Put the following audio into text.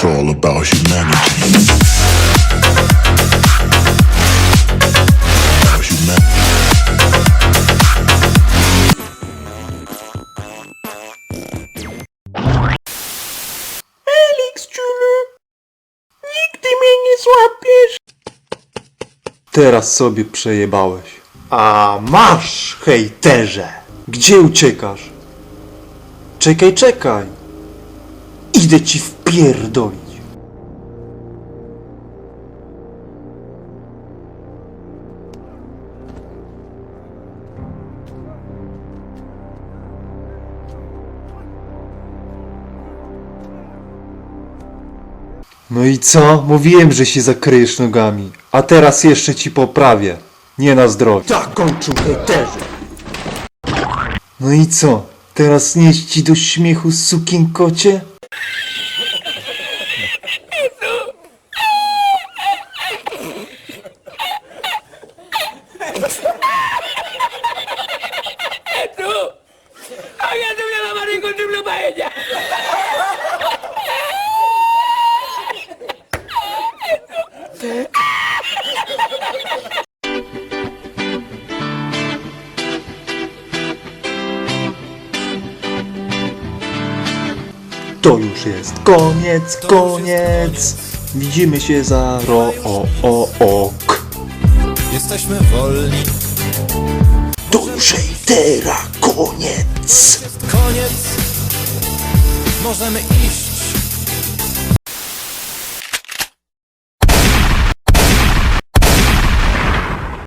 It's all about humanity. Teraz sobie przejebałeś. A masz, hejterze! Gdzie uciekasz? Czekaj, czekaj! Idę ci wpierdolić. No i co? Mówiłem, że się zakryjesz nogami. A teraz jeszcze ci poprawię. Nie na zdrowie. Tak kończą hejterzy. No i co? Teraz nieść ci do śmiechu sukienkocie? ¡Hágase una mamá incontrible para ella! To już jest koniec, koniec. Widzimy się za ro o o ok. Jesteśmy wolni, To już hejtera, koniec. koniec. Możemy iść